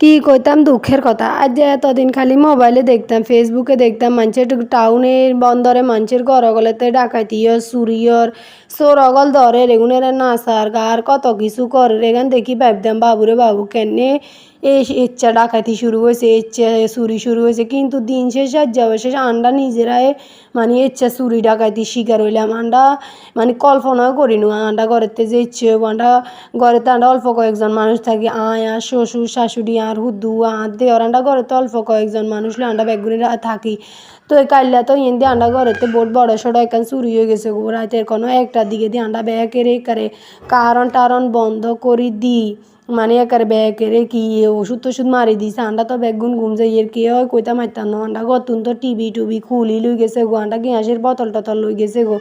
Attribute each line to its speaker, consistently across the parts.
Speaker 1: কি কইতাম দুঃখের কথা। আজ যে এতদিন খালি মোবাইলে দেখতাম, ফেসবুকে দেখতাম, মানুষের টাউনের বন্দরে মানুষের ঘর অগলেতে ডাকাইতিয়র চুরিয়র চোর অগল ধরে, রেগুনের নাচার, গার কত কিছু করে রেগান দেখি ভাবতাম, বাবুরে বাবু, কেনে এই ইচ্ছা ডাকাতি শুরু হয়েছে, ইচ্ছা চুরি শুরু হয়েছে, কিন্তু দিন শেষ, আর যাওয়া শেষ, আন্ডা নিজেরাই মানে ইচ্ছা চুরি ডাকাতি শিকার হইলাম, আন্ডা মানে কল্পনাও করিনু, আন্ডা ঘরেতে যে ইচ্ছে আন্ডা ঘরেতে আন্ডা অল্প কয়েকজন মানুষ থাকি, আয়, আর শ্বশুর, শাশুড়ি, আর হুদু, আর দেওয়ার আন্ডা ঘরেতে অল্প কয়েকজন মানুষ আন্ডা বেগুনি থাকি। তো এই কাইল্লা তো ইন্দি আন্ডা ঘরেতে বহুত বড় সড়ো এখান চুরি হয়ে গেছে রাতের কোনো একটার দিকে দিয়ে আন্ডা ব্যাকেরে করে কারণ টারণ বন্ধ করি দি। মানে একারে ব্যাকেরে কি ওষুধ টষুধ মারি দিছে আন্ডা তো বেগুন ঘুম যাই এর কে হয় কইতা মারতাম না আন্ডা গতুন তো টিভি টুবি খুলি লই গেছে গো আন্ডা গ্যাসের বোতল টতল লই গেছে গো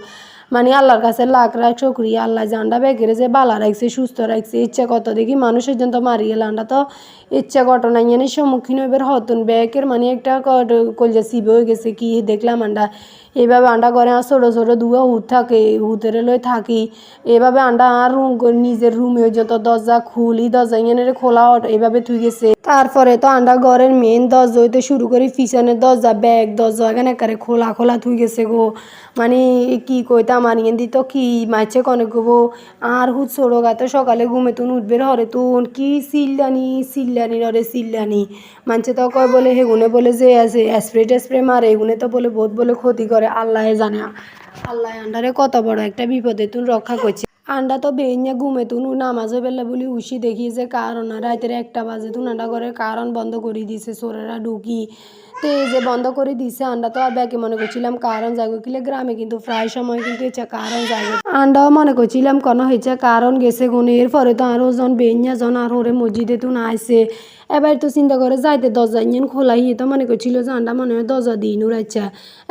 Speaker 1: মানে আল্লাহর কাছে লাখ লাখ শুক্রিয়া, আল্লাহ জানটা বেগেরে যে বালা রাখছে, সুস্থ রাখছে, ইচ্ছা কত দেখি মানুষের জন্য তো মারি গেল আন্ডা তো ইচ্ছা ঘটনা ইয়ানি সম্মুখীন হইবার হতুন ব্যাগের মানে একটা কলজা সিবে হয়ে গেছে, কি দেখলাম আন্ডা। এভাবে আন্ডা করে আর ছোটো ছোটো দুয়া হুত থাকে, হুতের লই থাকি। এভাবে আন্ডা আর রুম নিজের রুমে যত দরজা খুলি, দরজা ইয়ানের খোলা এভাবে থুই গেছে। তারপরে তো আন্ডা ঘরের মেন দরজা হইতে শুরু করি, পিছনের দরজা ব্যাগ দরজা, এখানে একারে খোলা খোলা থুই গেছে গো। মানে কি কইতাম আর তো কি মাইছে কনে গো আর হুত সড়ক গাতে সকালে ঘুমে তুন উঠবের হরে তুন। কি সিল্লানি সিল্লানি নরে সিল্লানি। মানছে তো কয় বলে, হেগুনে বলে যে আছে স্প্রে টেস্প্রে মারে, এগুনে তো বলে বহুত বলে ক্ষতি করে। আল্লাহ জানে, আল্লাহ আন্ডারে কত বড় একটা বিপদে তুন রক্ষা করছে। আন্ডা তো বেইয়া ঘুমে তুন, নামাজও বেলা বলি উসি দেখি যে কারণ রাতের একটা বাজে তুন আন্ডা করে কারণ বন্ধ করে দিছে চোরেরা ঢুকি। তো এই যে বন্ধ করে দিছে আন্ডা তো আর ব্যাকে মনে করছিলাম কারণ জাগো কিলে গ্রামে, কিন্তু প্রায় সময় কিন্তু হচ্ছে কারণ জাগে আন্ডাও মনে করছিলাম কোনো হয়েছে কারণ গেছে গুনে, এরপরে তো আরও জন বেইয়া জন আর ওরে মসজিদে তুন আইসে এবার তো চিন্তা করে যাইতে দরজা ইঞ্জিন খোলাই তো মনে করছিল যে আন্ডা মনে হয় দরজা দিই নুর আচ্ছা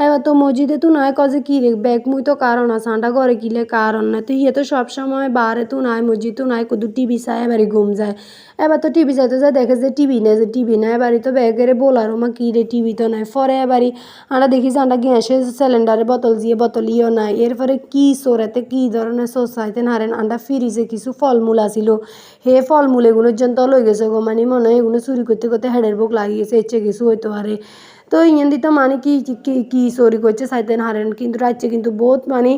Speaker 1: এবার তো মসজিদে তো নয় কজে কি রে ব্যাগ মুই তো কারণ আছে, আন্ডা ঘরে কিলে কারণ না তো ইয়ে তো সবসময় বারে তো নাই তো নাই, কদু টিভি চাই, এবারে ঘুম যায়। এবার তো টিভি চাইতে যায় দেখে যে টিভি নেই, যে টিভি নাই, এবারে তো ব্যাগেরে বলার মা কি রে টিভি তো নাই। পরে এবারে আমরা দেখি যে আমরা গ্যাসের সিলিন্ডারে বোতল দিয়ে বোতল ইও নাই। এরপরে কি সোরেতে কি ধরনের সোস চাইতে নারেন আন্ডা ফ্রিজে কিছু ফলমূল আসিল হে ফলমূল এগুলোর জন্য লই গেছে গো মানে মনে হয় এগুলো চুরি করতে করতে হেডের বুক লাগিয়েছে ইচ্ছে কিছু হইতে পারে তো ইঞ্জিন দিতে মানে কি কি চরি করছে সাইতেন হারেন। কিন্তু রাজ্যে কিন্তু বহুত মানে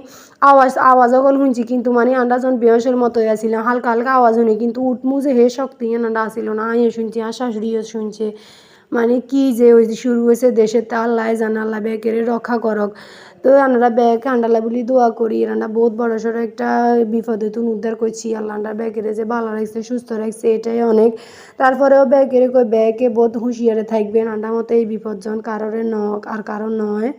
Speaker 1: আওয়াজ আওয়াজ অকল শুনছি, কিন্তু মানে আন্ডা যখন বেহসের মতোই আসিল হালকা হালকা আওয়াজ শুনি, কিন্তু উঠমু যে হে শক্তি আন্ডা আসিল না। আইও শুনছি, আর শাশুড়িও শুনছে। মানে কি যে ওই যে শুরু হয়েছে, দেশের তা আল্লাহ জানালা আল্লাহ বেকেরে রক্ষা করক। তো আনারা ব্যাগ আন্ডালা বলি দোয়া করি রান্না বহুত বড় সড়ো একটা বিপদে তুন উদ্ধার করছি। আল্লাহ আন্ডার ব্যাগেরে যে ভালো রাখছে, সুস্থ রাখছে, এটাই অনেক। তারপরেও ব্যাগেরে কই ব্যাগে বহুত হুঁশিয়ারে থাকবেন, আন্ডার মতো এই বিপদজন কারোর নক আর কারোর নয়।